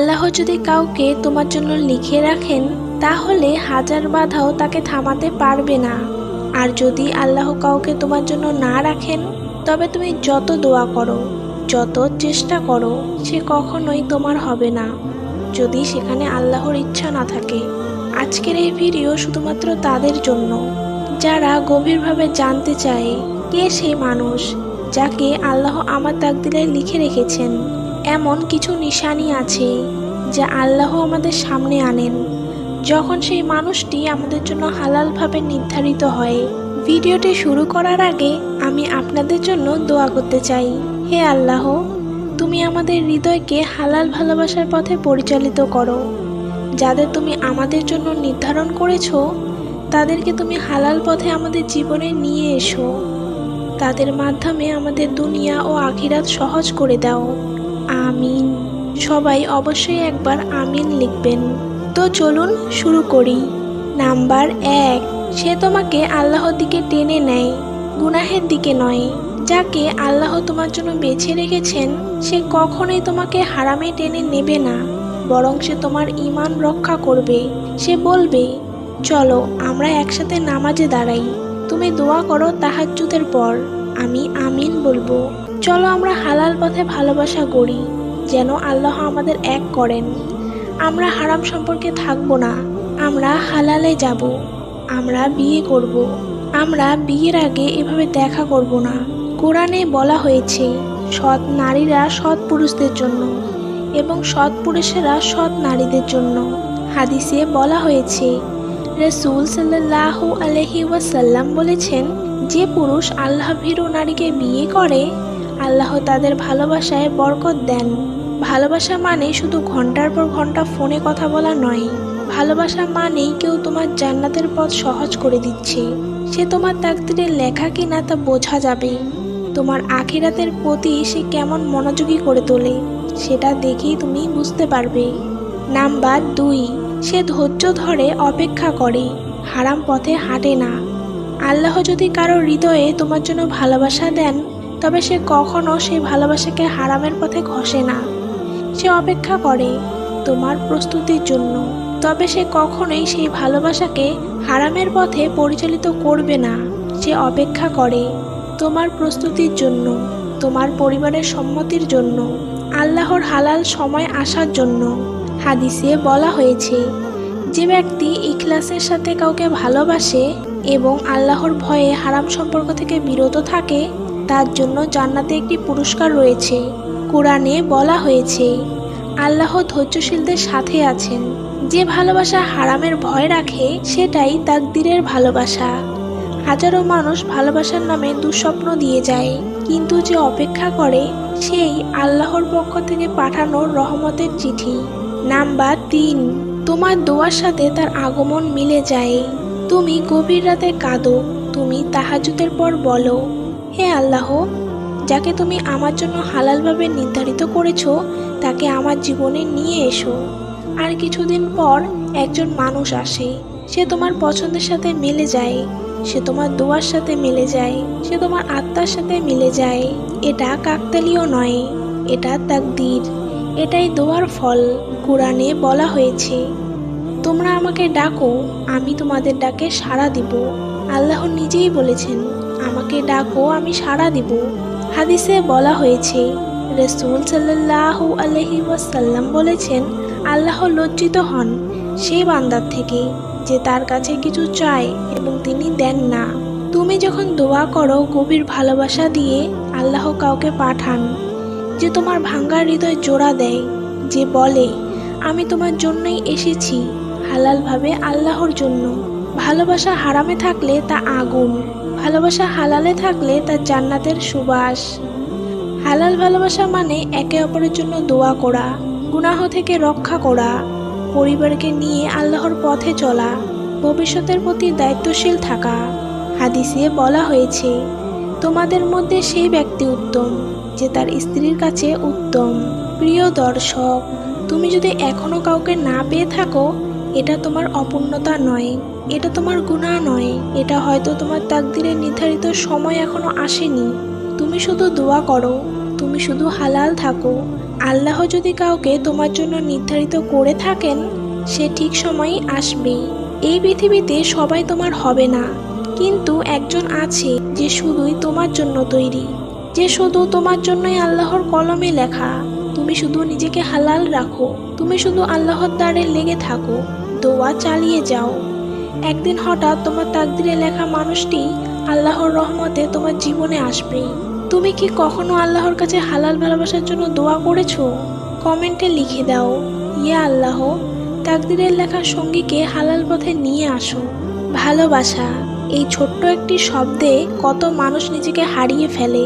আল্লাহ যদি কাউকে তোমার জন্য লিখে রাখেন, তাহলে হাজার বাধাও তাকে থামাতে পারবে না। আর যদি আল্লাহ কাউকে তোমার জন্য না রাখেন, তবে তুমি যত দোয়া করো, যত চেষ্টা করো, সে কখনোই তোমার হবে না। যদি সেখানে আল্লাহর ইচ্ছা না থাকে, আজকের এই ভিডিও শুধুমাত্র তাদের জন্য। যারা গভীরভাবে জানতে চায়, কে সেই মানুষ যাকে আল্লাহ আমার তাকদিরে লিখে রেখেছেন? এমন কিছু নিশানি আছে যা আল্লাহ আমাদের সামনে আনেন। যখন সেই মানুষটি আমাদের জন্য হালালভাবে নির্ধারিত হয়। ভিডিওটি শুরু করার আগে আমি আপনাদের জন্য দোয়া করতে চাই। হে আল্লাহ, তুমি আমাদের হৃদয়কে হালাল ভালোবাসার পথে পরিচালিত করো। যাদের তুমি আমাদের জন্য নির্ধারণ করেছ, তাদেরকে তুমি হালাল পথে আমাদের জীবনে নিয়ে এসো। তাদের মাধ্যমে আমাদের দুনিয়া ও আখিরাত সহজ করে দাও। আমিন। সবাই অবশ্যই একবার আমিন লিখবেন। তো চলুন শুরু করি। নাম্বার এক, সে তোমাকে আল্লাহর দিকে টেনে নেয়, গুনাহের দিকে নয়। যাকে আল্লাহ তোমার জন্য বেছে রেখেছেন, সে কখনোই তোমাকে হারামে টেনে নেবে না, বরং সে তোমার ইমান রক্ষা করবে। সে বলবে, চলো, আমরা একসাথে নামাজে দাঁড়াই। তুমি দোয়া করো তাহাজ্জুদের পর, আমি আমিন বলব। চলো আমরা হালাল পথে ভালোবাসা গড়ি, যেন আল্লাহ আমাদের এক করেন। আমরা হারাম সম্পর্কে থাকব না, আমরা হালালে যাব, আমরা বিয়ে করব। আমরা বিয়ের আগে এভাবে দেখা করব না। কোরআনে বলা হয়েছে, সৎ নারীরা সৎ পুরুষদের জন্য এবং সৎ পুরুষেরা সৎ নারীদের জন্য। হাদিসে বলা হয়েছে, রসুল সাল্লাহ আলহি ওয়াসাল্লাম বলেছেন, যে পুরুষ আল্লাহ ভীরু নারীকে বিয়ে করে আল্লাহ তাদের ভালোবাসায় বরকত দেন। ভালোবাসা মানে শুধু ঘণ্টার পর ঘণ্টা ফোনে কথা বলা নয়। ভালোবাসা মানেই কেউ তোমার জান্নাতের পথ সহজ করে দিচ্ছে। সে তোমার তাকদিরে লেখা কিনা তা বোঝা যাবে। তোমার আখিরাতের প্রতি সে কেমন মনোযোগী করে তোলে, সেটা দেখেই তুমি বুঝতে পারবে। নাম্বার দুই, সে ধৈর্য ধরে অপেক্ষা করে, হারাম পথে হাঁটে না। আল্লাহ যদি কারও হৃদয়ে তোমার জন্য ভালোবাসা দেন তবে সে কখনো সেই ভালোবাসাকে হারামের পথে ঘষে না। সে অপেক্ষা করে তোমার প্রস্তুতির জন্য। তবে সে কখনোই সেই ভালোবাসাকে হারামের পথে পরিচালিত করবে না। সে অপেক্ষা করে তোমার প্রস্তুতির জন্য, তোমার পরিবারের সম্মতির জন্য, আল্লাহর হালাল সময় আসার জন্য। হাদিসে বলা হয়েছে, যে ব্যক্তি ইখলাসের সাথে কাউকে ভালোবাসে এবং আল্লাহর ভয়ে হারাম সম্পর্ক থেকে বিরত থাকে তার জন্য জান্নাতে একটি পুরস্কার রয়েছে। কোরআনে বলা হয়েছে, আল্লাহ ধৈর্যশীলদের সাথে আছেন। যে ভালোবাসা হারামের ভয় রাখে, সেটাই তাকদিরের ভালোবাসা। হাজারো মানুষ ভালোবাসার নামে দুঃস্বপ্ন দিয়ে যায়, কিন্তু যে অপেক্ষা করে, সেই আল্লাহর পক্ষ থেকে পাঠানো রহমতের চিঠি। নাম্বার তিন, তোমার দোয়ার সাথে তার আগমন মিলে যায়। তুমি গভীর রাতে কাঁদো, তুমি তাহাজুতের পর বলো হে আল্লাহ, যাকে তুমি আমার জন্য হালালভাবে নির্ধারিত করেছ, তাকে আমার জীবনে নিয়ে এসো। আর কিছুদিন পর একজন মানুষ আসে, সে তোমার পছন্দের সাথে মিলে যায়, সে তোমার দোয়ার সাথে মিলে যায়, সে তোমার আত্মার সাথে মিলে যায়। এটা কাকতালীয় নয়, এটা তাকদির, এটাই দোয়ার ফল, কোরআনে বলা হয়েছে, তোমরা আমাকে ডাকো, আমি তোমাদের ডাকে সাড়া দিব। আল্লাহ নিজেই বলেছেন আমাকে ডাকো, আমি সাড়া দিব। হাদিসে বলা হয়েছে, রসুল সাল্লাহ আলহি ওয়াসাল্লাম বলেছেন, আল্লাহ লজ্জিত হন সেই বান্দার থেকে যে তার কাছে কিছু চায় এবং তিনি দেন না। তুমি যখন দোয়া করো, গভীর ভালোবাসা দিয়ে আল্লাহ কাউকে পাঠান, যে তোমার ভাঙ্গার হৃদয় জোড়া দেয়, যে বলে, আমি তোমার জন্যই এসেছি। হালালভাবে আল্লাহর জন্য। ভালোবাসা হারামে থাকলে তা আগুন। ভালোবাসা হালালে থাকলে তা জান্নাতের সুবাস। হালাল ভালোবাসা মানে একে অপরের জন্য দোয়া করা, গুনাহ থেকে রক্ষা করা, পরিবারকে নিয়ে আল্লাহর পথে চলা, ভবিষ্যতের প্রতি দায়িত্বশীল থাকা। হাদিসে বলা হয়েছে, তোমাদের মধ্যে সেই ব্যক্তি উত্তম যে তার স্ত্রীর কাছে উত্তম, প্রিয় দর্শক। তুমি যদি এখনও কাউকে না পেয়ে থাকো এটা তোমার অপূর্ণতা নয়, এটা তোমার গুণা নয়, এটা হয়তো তোমার তাকদিরে নির্ধারিত সময় এখনও আসেনি। তুমি শুধু দোয়া করো, তুমি শুধু হালাল থাকো। আল্লাহ যদি কাউকে তোমার জন্য নির্ধারিত করে থাকেন, সে ঠিক সময়ই আসবেই এই পৃথিবীতে সবাই তোমার হবে না, কিন্তু একজন আছে যে শুধুই তোমার জন্য তৈরি, যে শুধু তোমার জন্যই আল্লাহর কলমে লেখা। তুমি শুধু নিজেকে হালাল রাখো, তুমি শুধু আল্লাহর দ্বারে লেগে থাকো। দোয়া চালিয়ে যাও। একদিন হঠাৎ তোমার তাকদিরে লেখা মানুষটি আল্লাহর রহমতে তোমার জীবনে আসবে তুমি কি কখনো আল্লাহর কাছে হালাল ভালোবাসার জন্য দোয়া করেছ? কমেন্টে লিখে দাও, ইয়া আল্লাহ, তাকদিরের লেখা সঙ্গীকে হালাল পথে নিয়ে আসো। ভালোবাসা, এই ছোট্ট একটি শব্দে কত মানুষ নিজেকে হারিয়ে ফেলে।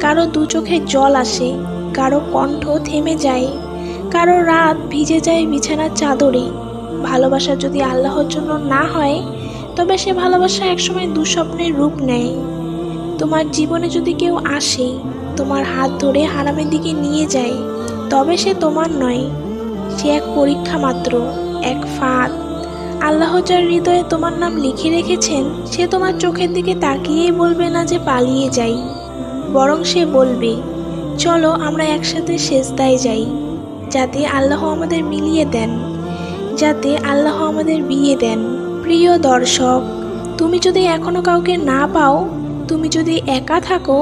কারও দু চোখে জল আসে, কারও কণ্ঠ থেমে যায়, কারও রাত ভিজে যায় বিছানার চাদরে। ভালোবাসা যদি আল্লাহর জন্য না হয়, তবে সে ভালোবাসা একসময় দুঃস্বপ্নের রূপ নেয়। তোমার জীবনে যদি কেউ আসে, তোমার হাত ধরে হারামের দিকে নিয়ে যায়, তবে সে তোমার নয়। সে এক পরীক্ষা মাত্র, এক ফাঁদ। আল্লাহ যার হৃদয়ে তোমার নাম লিখে রেখেছেন, সে তোমার চোখের দিকে তাকিয়েই বলবে না যে পালিয়ে যাই। বরং সে বলবে, চলো আমরা একসাথে সেজদায় যাই, যাতে আল্লাহ আমাদের মিলিয়ে দেন। যাতে আল্লাহ আমাদের বিয়ে দেন। প্রিয় দর্শক, তুমি যদি এখনও কাউকে না পাও, তুমি যদি একা থাকো,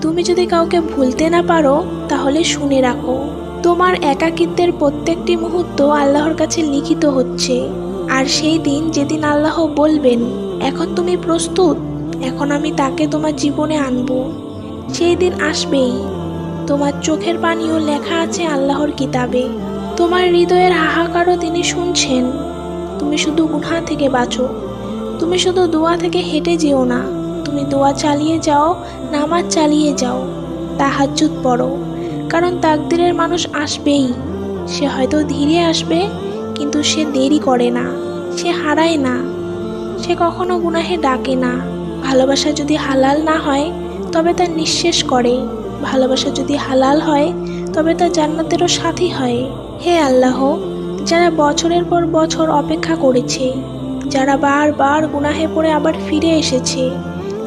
তুমি যদি কাউকে ভুলতে না পারো, তাহলে শুনে রাখো, তোমার একাকিত্বের প্রত্যেকটি মুহূর্ত আল্লাহর কাছে লিখিত হচ্ছে। আর সেই দিন যেদিন আল্লাহ বলবেন, এখন তুমি প্রস্তুত, এখন আমি তাকে তোমার জীবনে আনব। সেই দিন আসবেই। তোমার চোখের পানিও লেখা আছে আল্লাহর কিতাবে। তোমার হৃদয়ের হাহাকারও তিনি শুনছেন। তুমি শুধু গুনহা থেকে বাঁচো। তুমি শুধু দোয়া থেকে হেঁটে যেও না। তুমি দোয়া চালিয়ে যাও, নামাজ চালিয়ে যাও, তাহাজ্জুদ পড়ো। কারণ তাকদিরের মানুষ আসবেই। সে হয়তো ধীরে আসবে, কিন্তু সে দেরি করে না। সে হারায় না। সে কখনো গুনাহে ডাকে না। ভালোবাসা যদি হালাল না হয়, তবে তা নিঃশেষ করে। ভালোবাসা যদি হালাল হয়, তবে তা জান্নাতেরও সাথী হয়। হে আল্লাহ, যারা বছরের পর বছর অপেক্ষা করেছে, যারা বারবার গুনাহে পড়ে আবার ফিরে এসেছে,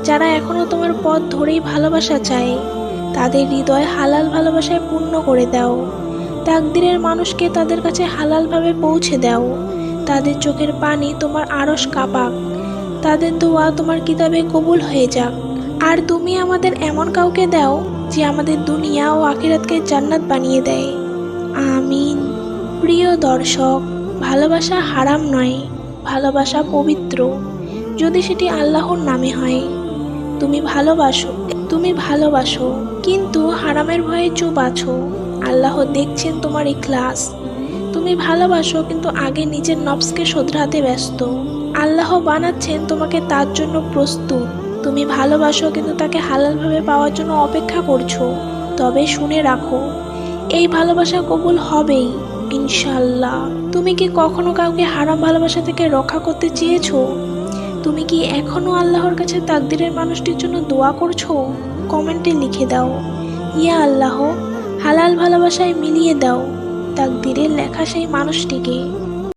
যারা এখনও তোমার পথ ধরেই ভালোবাসা চায়, তাদের হৃদয় হালাল ভালোবাসায় পূর্ণ করে দাও। তাকদিরের মানুষকে তাদের কাছে হালালভাবে পৌঁছে দাও। তাদের চোখের পানি তোমার আড়স কাপাক। তাদের দোয়া তোমার কিতাবে কবুল হয়ে যাক। আর তুমি আমাদের এমন কাউকে দাও, যে আমাদের দুনিয়া ও আখিরাতকে জান্নাত বানিয়ে দেয়। আমিন। প্রিয় দর্শক, ভালোবাসা হারাম নয়, ভালোবাসা পবিত্র। যদি সেটি আল্লাহর নামে হয়, তুমি ভালোবাসো তুমি ভালোবাসো, কিন্তু হারামের ভয়ে চুপ আছো। আল্লাহ দেখছেন তোমার ইখলাস। তুমি ভালোবাসো, কিন্তু আগে নিজের নবসকে শোধরাতে ব্যস্ত। আল্লাহ বানাচ্ছেন তোমাকে তার জন্য প্রস্তুত। তুমি ভালোবাসো, কিন্তু তাকে হালালভাবে পাওয়ার জন্য অপেক্ষা করছ। তবে শুনে রাখো, এই ভালোবাসা কবুল হবেই। ইনশাল্লাহ তুমি কি কখনো কাউকে হারাম ভালোবাসা থেকে রক্ষা করতে চেয়েছো? তুমি কি এখনও আল্লাহর কাছে তাকদিরের মানুষটির জন্য দোয়া করছ? কমেন্টে লিখে দাও। ইয়া আল্লাহ, হালাল ভালোবাসায় মিলিয়ে দাও। তাকদিরের লেখা সেই মানুষটিকে।